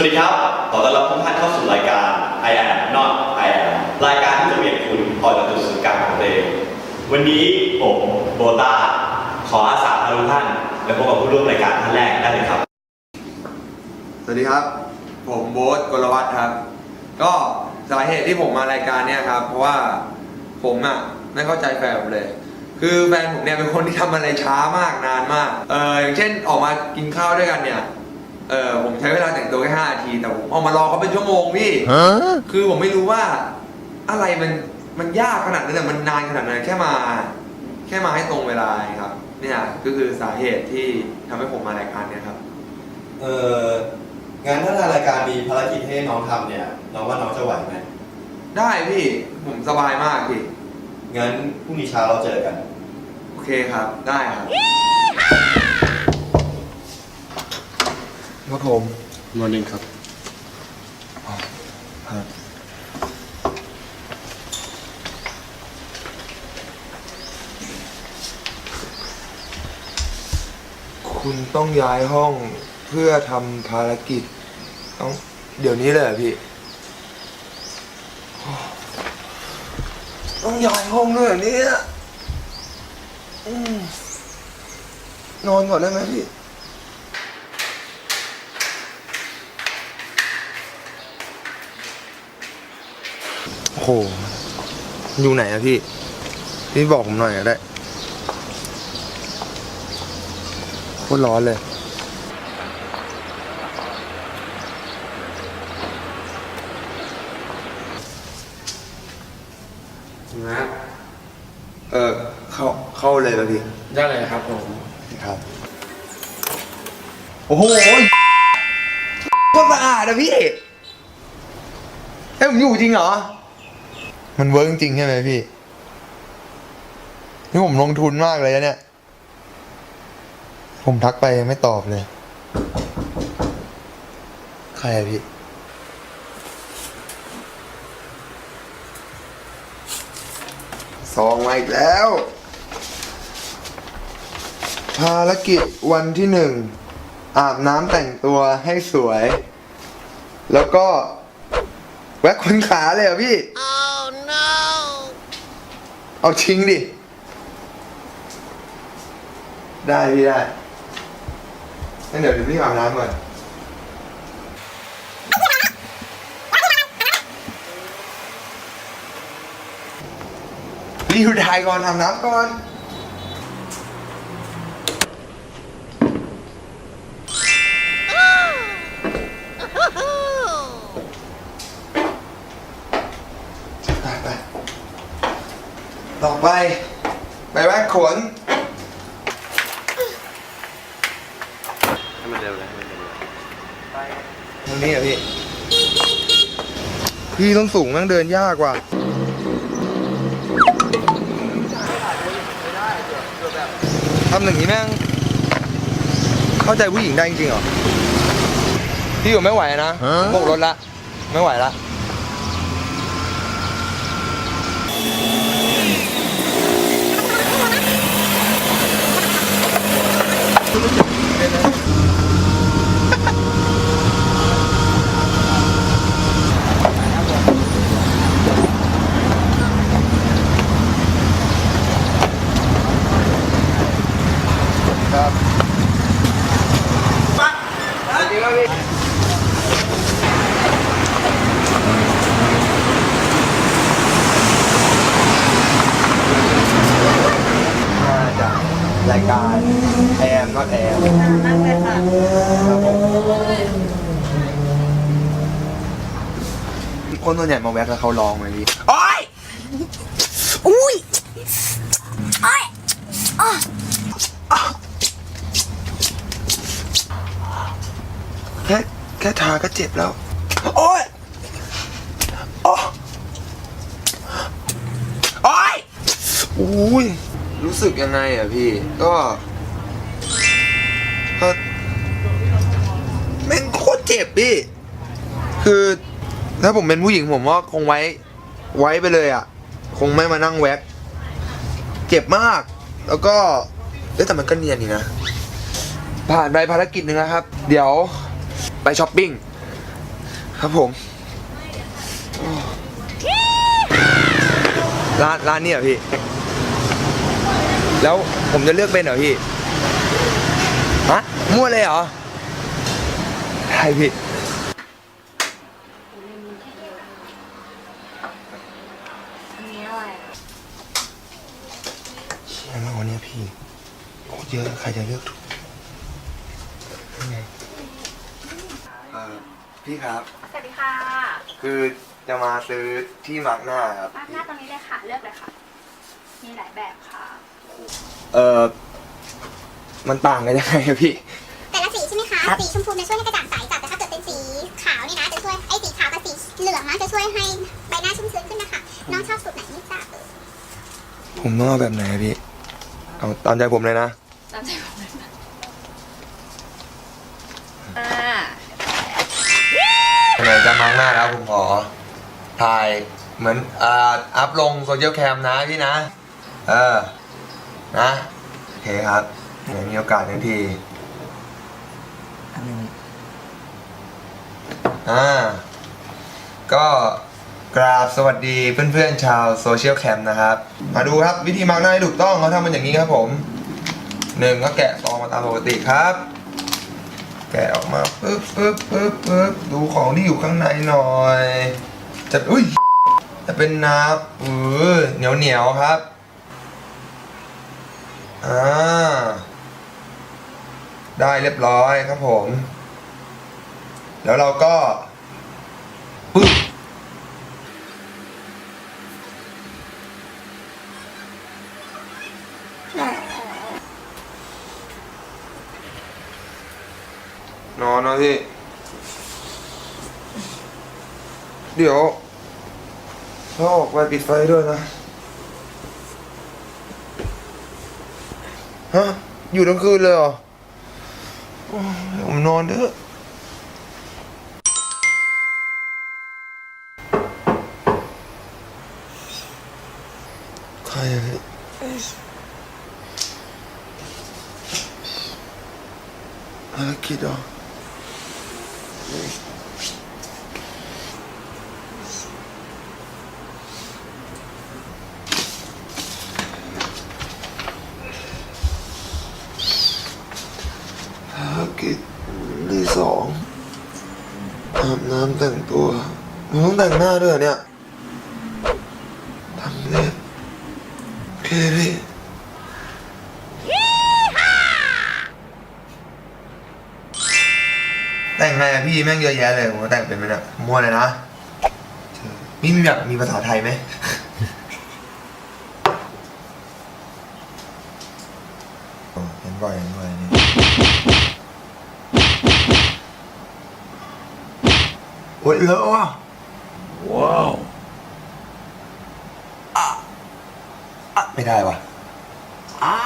วัสดีครับ ขอต้อนรับทุกท่านเข้าสู่รายการ I am not I am รายการที่จะเปลี่ยนคุณออจากจุดศูนย์กลางของตัวเอง วันนี้ผมโบต้าขออาสาพาทุกท่านและพบกับผู้ร่วมรายการท่านแรกได้เลยครับ สวัสดีครับ ผมโบ๊ทกลวัฒน์ครับ ก็สาเหตุที่ผมมารายการเนี่ยครับ เพราะว่าผมอะไม่เข้าใจแฟนผมเลย คือแฟนผมเนี่ยเป็นคนที่ทำอะไรช้ามากนานมาก เอออย่างเช่นออกมากินข้าวด้วยกันเนี่ย เออผมใช้เวลาแต่งตัวแค่ห้านาที แต่ผมออกมารอเขาเป็นชั่วโมงพี่ คือผมไม่รู้ว่า อะไรมันมันยากขนาดนั้นแต่มันนานขนาดนั้นแค่มา แค่มาให้ตรงเวลาครับ เนี่ยก็คือสาเหตุที่ทำให้ผมมารายการเนี่ยครับ เอองั้นถ้าทางรายการมีภารกิจให้น้องทำเนี่ย น้องว่าน้องจะไหวไหมได้พี่ผมสบายมากพี่งั้นพรุ่งนี้เช้าเราเจอกัน โอเคครับ ได้ครับ ครับผมมอร์นิ่งครับ ครับ คุณต้องย้ายห้องเพื่อทำภารกิจ ต้องเดี๋ยวนี้เลยเหรอพี่โอ้ต้องย้ายห้องด้วยเหรอเนี่ยอืมนอนก่อนได้ไหมพี่ โอ้โห อยู่ไหนอะพี่ พี่บอกผมหน่อยก็ได้โคตรร้อนเลย นะเออ เข้า เข้าเลยป่ะพี่ ได้เลยครับผม ครับ โอ้โหโคตรสะอาดอะพี่ ให้ผมอยู่จริงเหรอ มันเวิร์กจริงใช่ไหมพี่ นี่ผมลงทุนมากเลยนะเนี่ย ผมทักไปไม่ตอบเลย ใครอะพี่ ซองมาอีกแล้ว ภารกิจวันที่หนึ่ง อาบน้ำแต่งตัวให้สวย แล้วก็ แวะขนขาเลยเหรอพี่ oh no เอาชิงดิ ได้พี่ได้งั้นเดี๋ยวพี่อาบน้ำก่อนรีวิวถ่ายก่อนอาบน้ำก่อน ไปไปต่อไป ไปแวะขน ให้มันเร็วเลยให้มันเร็วตรงนี้เหรอพี่ พี่ต้องสูงนั่งเดินยากกว่า ทำอย่างนี้แม่ง เข้าใจผู้หญิงได้จริงๆเหรอ พี่อยู่ไม่ไหวนะโบกรถละ ไม่ไหวละ ครับสวัสดีครับพี่มาจากรายการแอมก็แอม นั่งเลยค่ะ ครับผมคนส่วนใหญ่ มาแว็กแล้วเขาลองไหมพี่โอ๊ยอุ้ยไอ้อะแค่แค่ทาก็เจ็บแล้ว โอ๊ยโอ๊ยโอ๊ยอุ้ยรู้สึกยังไงอะพี่ ก็ก็แม่งโคตรเจ็บพี่ คือ ถ้าผมเป็นผู้หญิงผมว่าคงไว้ ไว้ไปเลยอะ คงไม่มานั่งแว็กเจ็บมาก แล้วก็เอ้แต่มันก็เนียนนี่นะ ผ่านไปภารกิจหนึ่งนะครับ เดี๋ยวไปช้อปปิ้งครับผมร้านร้านนี้เหรอพี่ แล้วผมจะเลือกเป็นเหรอพี่ ฮะมั่วเลยเหรอใช่พี่ อันนี้อะไร เชี่ย มากวันนี้พี่โคตรเยอะใครจะเลือกถูกไงเออพี่ครับ สวัสดีค่ะคือจะมาซื้อที่มาร์กหน้าครับป้าหน้าตรงนี้เลยค่ะ เลือกเลยค่ะ มีหลายแบบค่ะ เออมันต่างกันยังไงอะพี่ แต่ละสีใช่ไหมคะ สีชมพูจะช่วยให้กระจ่างใสจัดแต่ถ้าเกิดเป็นสีขาวนี่นะจะช่วยไอ้สีขาวกับสีเหลืองนะจะช่วยให้ใบหน้าชุ่มชื้นขึ้นนะคะ น้องชอบสูตรไหนไม่ทราบเลยผมต้องเอาแบบไหนอะพี่ เอาตามใจผมเลยนะ ตามใจผมเลยนะอ่าไหนจะมาร์กหน้าแล้วผมขอถ่ายเหมือนอ่าอัพลงโซเชียลแคมนะพี่นะ เออ นะ โอเคครับเดี๋ยวมีโอกาสทันทีอ่าก็ กราบสวัสดีเพื่อนๆชาวโซเชียลแคมป์นะครับ มาดูครับวิธีมาร์กหน้าให้ถูกต้องเขาทำมันอย่างนี้ครับผมหนึ่งก็แกะซองมาตามปกติครับ แกะออกมาปึ๊บปึ๊บปึ๊บปึ๊บดูของที่อยู่ข้างในหน่อย จะอุ้ยจะเป็นน้ำเออเหนียวเหนียวครับอ่าได้เรียบร้อยครับผม แล้วเราก็ปึ๊บนอนนะพี่ เดี๋ยวถ้าออกไปปิดไฟด้วยนะ ฮะ อยู่ทั้งคืนเลยเหรอ ผมนอนเถอะใครอะพี่ภารกิจเหรอ ภารกิจที่สองอาบน้ำแต่งตัวมึงต้อง แต่งหน้าด้วยเหรอเนี่ยทำเล็บโอเคพี่แต่งไงอะพี่แม่งเยอะแยะเลยผมว่าแต่งเป็นไหมเนี่ยมั่วเลยนะนี่มีแบบมีภาษาไทยไหมโอ้เห็นบ่อยเห็นบ่อยนี่โอ้ยเลอะว่ะ ว้าวอะอะไม่ได้ว่ะอะ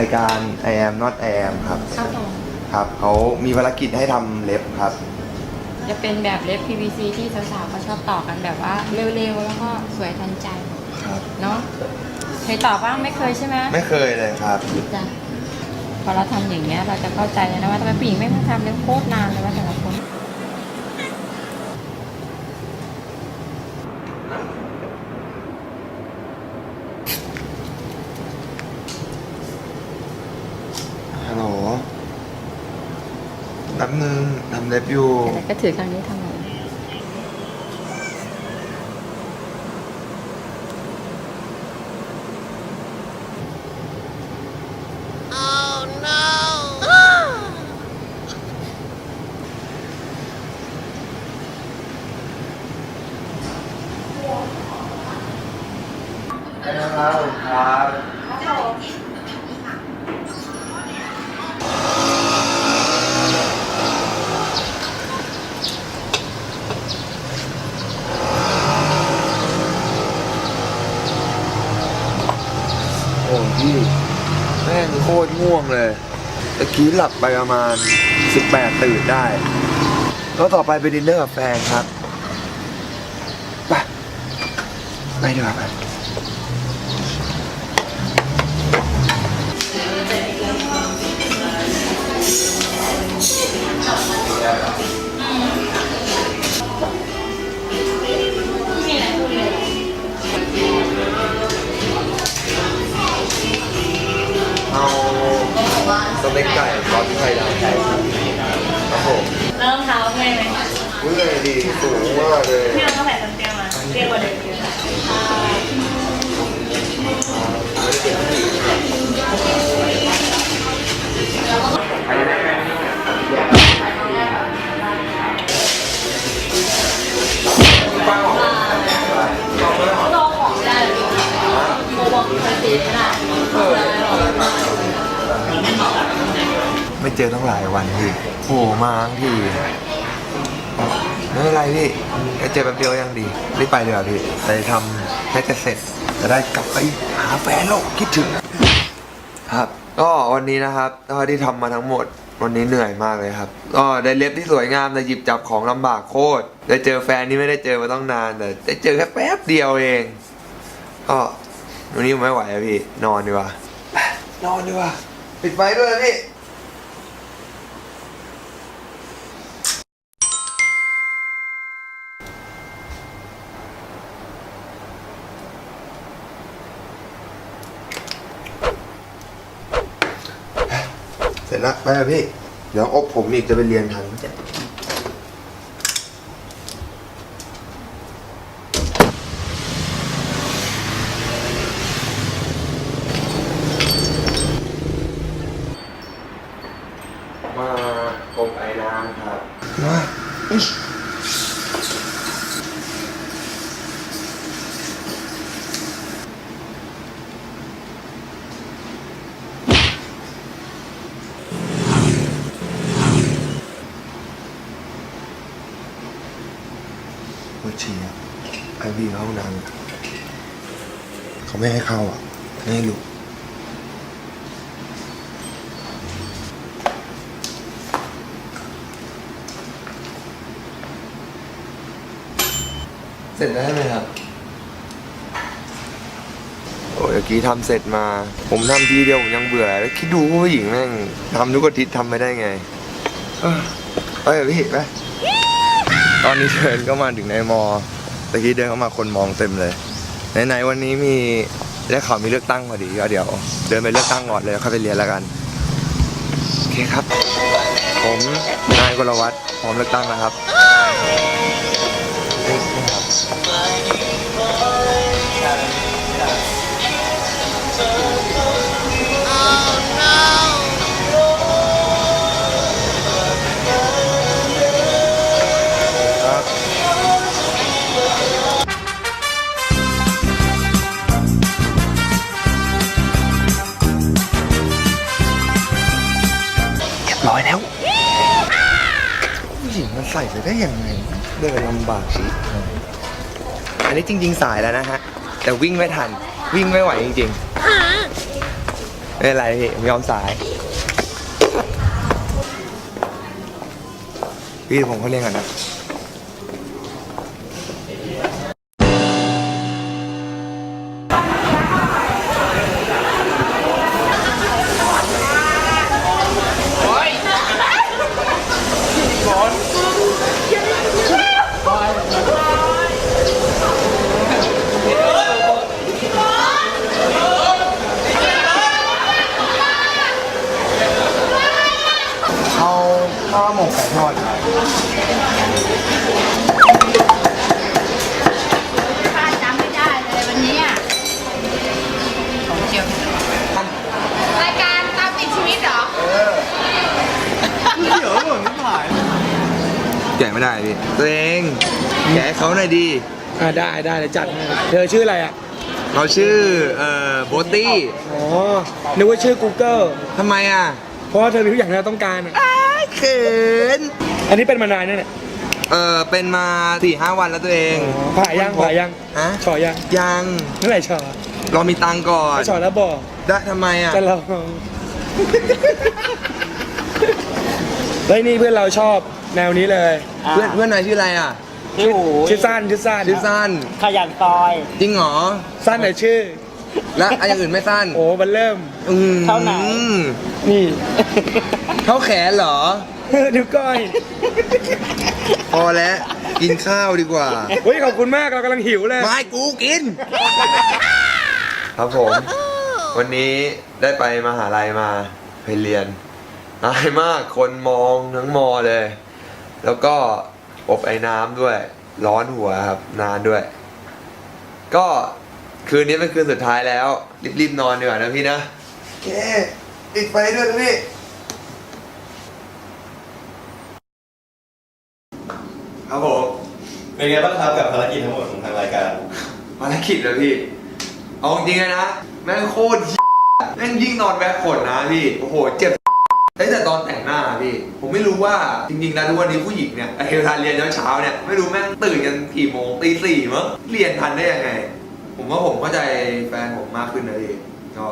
รายการ I am not I am ครับ ครับผมครับเขามีภารกิจให้ทำเล็บครับ จะเป็นแบบเล็บ PVC ที่สาวๆเขาชอบต่อกันแบบว่าเร็วๆ แล้วก็สวยทันใจครับ เนาะเคยต่อบ้างไม่เคยใช่ไหมไม่เคยเลยครับ จ้ะพอเราทำอย่างเงี้ยเราจะเข้าใจเลยนะว่าทำไมผู้หญิงไม่มาทำเล็บโคตรนานเลยว่าแต่ละคน ฮัลโหลแป๊บนึงทำเล็บอยู่ แต่ ก็ถือครั้งนี้ทำไม เนะครับครับ โอ้พี่แม่งโคตร ง่วงเลยตะกี้หลับไปประมาณ 18 ตื่นได้ก็ต่อไปไปดินเนอร์กับแฟนครับ ไปไปดีกว่าไปเอา สเต็กไก่ซอสพริกไทยดำครับผมเริ่มเท้าเมื่อยไหมเมื่อยดีสูงมากเลยพี่เราต้องใส่ต้นเตี้ยมาเตี้ยกว่าเดิมเยอะค่ะลองของได้เลยโมบอกเคยตีไม่ได้ ไม่เจอตั้งหลายวันพี่โผล่มาทั้งทีไม่เป็นไรพี่เจอแป๊บเดียวยังดีรีบไปเลยอะพี่ไปทำให้จะเสร็จจะได้กลับไปหาแฟนแล้วคิดถึงครับ ก็วันนี้นะครับเท่าที่ทำมาทั้งหมดวันนี้เหนื่อยมากเลยครับก็ได้เล็บที่สวยงามแต่หยิบจับของลำบากโคตร ได้เจอแฟนที่ไม่ได้เจอมาต้องนานแต่ได้เจอแค่แป๊บเดียวเองก็วันนี้ผมไม่ไหวอะพี่ นอนดีกว่านอนดีกว่า ปิดไฟด้วยนะพี่ เสร็จแล้วไปแล้วพี่ เดี๋ยวอบผมอีกจะไปเรียนทันมาอบไอ้น้ำครับมาปวดฉี่อะไอ พี่เขาห้องน้ำเขาไม่ให้เข้าอะไม่ให้ลุกเสร็จแล้วใช่ไหมครับ โอ้ยเมื่อกี้ทำเสร็จมา ผมทำทีเดียวผมยังเบื่อ แล้วคิดดูผู้หญิงแม่งทำทุกอาทิตย์ทำไม่ได้ไง เออไปเถอะพี่ไปตอนนี้เดินก็มาถึงในมอ ตะกี้เดินเข้ามาคนมองเต็มเลยไหนๆวันนี้มีได้ข่าวมีเลือกตั้งพอดีก็เดี๋ยว เดินไปเลือกตั้งก่อนเลยแล้วค่อยไปเรียนแล้วกันโอเคครับ ผมนายกรวัตรพร้อมเลือกตั้งนะครับนี่ครับำบากอีกอันนี้จริง ๆ สายแล้วนะฮะ แต่วิ่งไม่ทัน วิ่งไม่ไหวจริงๆไม่เป็นไรพี่ผมยอมสาย พี่ผมเขาเรียกกันนะ ตัวเองแกะให้เขาหน่อยดีอ่าได้ได้เดี๋ยวจัดให้เธอชื่ออะไรอะเราชื่อเอ่อโบตี้อ๋อ นึกว่าชื่อ Google ทำไมอะเพราะว่าเธอมีทุกอย่างที่เราต้องการอะอ้ายเขินอันนี้เป็นมานานเนี่ยเนี่ยเออเป็นมาสี่ห้าวันแล้วตัวเองผ่ายังผ่ายังฮะฉอยังยังเมื่อไหร่ฉอเรามีตังค์ก่อนถ้าฉอแล้วบอก ได้ทำไมอะ จะลอง แล้วนี่เพื่อนเราชอบ แนวนี้เลยเพื่อนเพื่อนนายชื่ออะไรอะชื่อชื่อสั้นชื่อสั้นชื่อสั้นขยันซอยจริงเหรอสั้นแต่ชื่อ แล้วอะไรอย่างอื่นไม่สั้นโอ้มันเริ่มอืมเท่าไหนนี่เท่าแขนเหรอนิ้วก้อยพอแล้วกินข้าวดีกว่าเฮ้ยขอบคุณมากเรากำลังหิวเลยไม่กูกิน ครับผม วันนี้ได้ไปมหาลัยมาไปเรียนอายมากคนมองทั้งมอเลย แล้วก็อบไอ้น้ำด้วย ร้อนหัวครับ นานด้วย ก็คืนนี้เป็นคืนสุดท้ายแล้ว รีบๆนอนดีกว่านะพี่นะเย้ปิดไฟด้วยนะพี่ครับผมเป็นไงบ้างครับกับภารกิจทั้งหมดของทางรายการ ภารกิจเหรอพี่ เอาจริงๆนะ แม่งโคตร แม่งยิ่งนอนแบกขนนะพี่ โอ้โห เจ็บ แต่ตอนแต่งหน้าพี่ ผมไม่รู้ว่าจริงๆแล้วทุกวันนี้ผู้หญิงเนี่ยไอ้เวลาเรียนเช้าๆเนี่ยไม่รู้แม่งตื่นกันกี่โมงตีสี่มั้งเรียนทันได้ยังไง ผมว่าผมเข้าใจแฟนผมมากขึ้นนะพี่ก็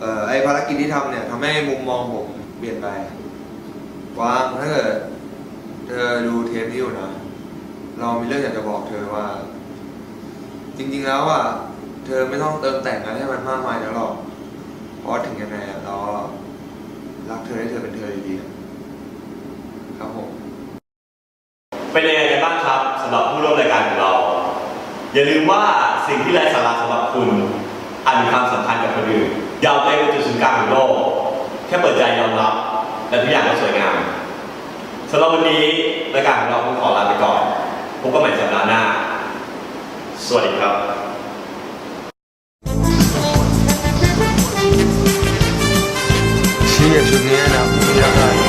เอ่อไอภารกิจที่ทำเนี่ยทำให้มุมมองผมเปลี่ยนไปกวางถ้าเกิดเธอดูเทปนี้อยู่นะเรามีเรื่องอยากจะบอกเธอว่า จริงๆแล้วอะเธอไม่ต้องเติมแต่งอะไรให้มันมากมายแล้วหรอกเพราะถึงยังไงอะเรา รักเธอให้เธอเป็นเธอดีๆอะครับผมเป็นยังไงกันบ้างครับสำหรับผู้ร่วมรายการของเรา อย่าลืมว่าสิ่งที่ไร้สาระสำหรับคุณอาจมีความสำคัญกับคนอื่นยาวไปเป็นจุดศูนย์กลางของโลกแค่เปิดใจยอมรับและทุกอย่างก็สวยงามสำหรับวันนี้รายการของเราคงขอลาไปก่อนพบกันใหม่สัปดาห์หน้า สวัสดีครับ เชี่ยชุดนี้น